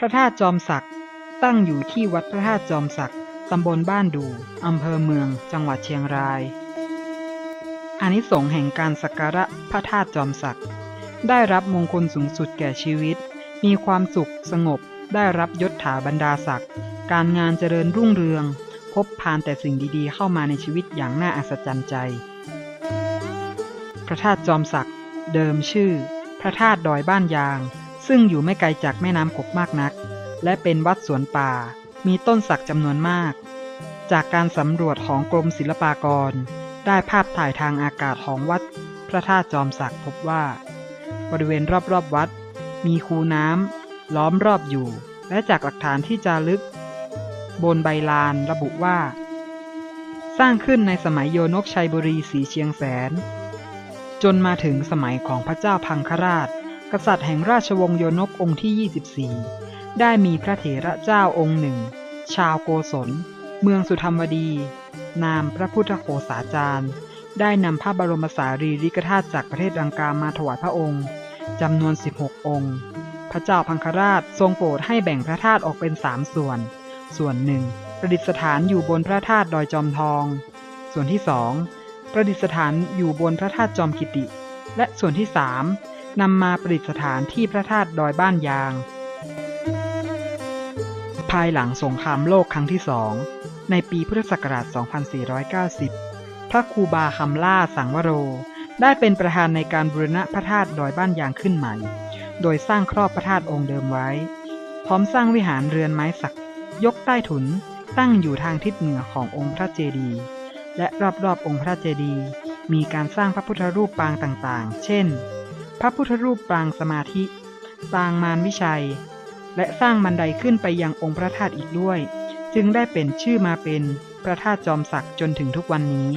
พระธาตุจอมศักดิ์ตั้งอยู่ที่วัดพระธาตุจอมศักดิ์ตำบลบ้านดูอำเภอเมือง จังหวัดเชียงรายอานิสงส์แห่งการสักการะพระธาตุจอมศักดิ์ได้รับมงคลสูงสุดแก่ชีวิต มีความสุขสงบ ได้รับยศถาบรรดาศักดิ์การงานเจริญรุ่งเรือง พบพานแต่สิ่งดีๆ เข้ามาในชีวิตอย่างน่าอัศจรรย์ใจ พระธาตุจอมศักดิ์เดิมชื่อ พระธาตุดอยบ้านยาง ซึ่งอยู่ไม่ไกลจากแม่น้ำกกมากนัก และเป็นวัดสวนป่า มีต้นศักจำนวนมาก จากการสำรวจของกรมศิลปากร ได้ภาพถ่ายทางอากาศของวัดพระธาตุจอมศักพบว่า บริเวณรอบๆวัด มีคูน้ำล้อมรอบอยู่ และจากหลักฐานที่จารึก บนใบลานระบุว่า สร้างขึ้นในสมัยโยนกชัยบุรีสีเชียงแสน จนมาถึงสมัยของพระเจ้าพังคราช กษัตริย์แห่งราชวงศ์โยนกองค์ที่ 24 ได้มีพระเถระเจ้าองค์หนึ่ง ชาวโกศล เมืองสุธรรมวดี นามพระพุทธโฆษาจารย์ ได้นำพระบรมสารีริกธาตุจากประเทศรังกามาถวายพระองค์จำนวน 16 องค์ พระเจ้าพังคราชทรงโปรดให้แบ่งพระธาตุออกเป็นสามส่วน ส่วนหนึ่ง ประดิษฐานอยู่บนพระธาตุดอยจอมทอง ส่วนที่สองประดิษฐานอยู่บนพระธาตุจอมกิติ และส่วนที่สาม นำมาประดิษฐานที่พระธาตุดอยบ้านยาง ภายหลังสงครามโลกครั้งที่สอง ในปีพุทธศักราช 2490 พระครูบาคำล่าสังวโร ได้เป็นประธานในการบูรณะพระธาตุดอยบ้านยางขึ้นใหม่ โดยสร้างครอบพระธาตุองค์เดิมไว้ พร้อมสร้างวิหารเรือนไม้สัก ยกใต้ถุน ตั้งอยู่ทางทิศเหนือขององค์พระเจดีย์และรอบๆองค์พระเจดีย์มีการสร้างพระพุทธรูปปางต่างๆ เช่น พระพุทธรูปปางสมาธิ ปางมารวิชัย และสร้างบันไดขึ้นไปยังองค์พระธาตุอีกด้วย จึงได้เป็นชื่อมาเป็นพระธาตุจอมศักดิ์จนถึงทุกวันนี้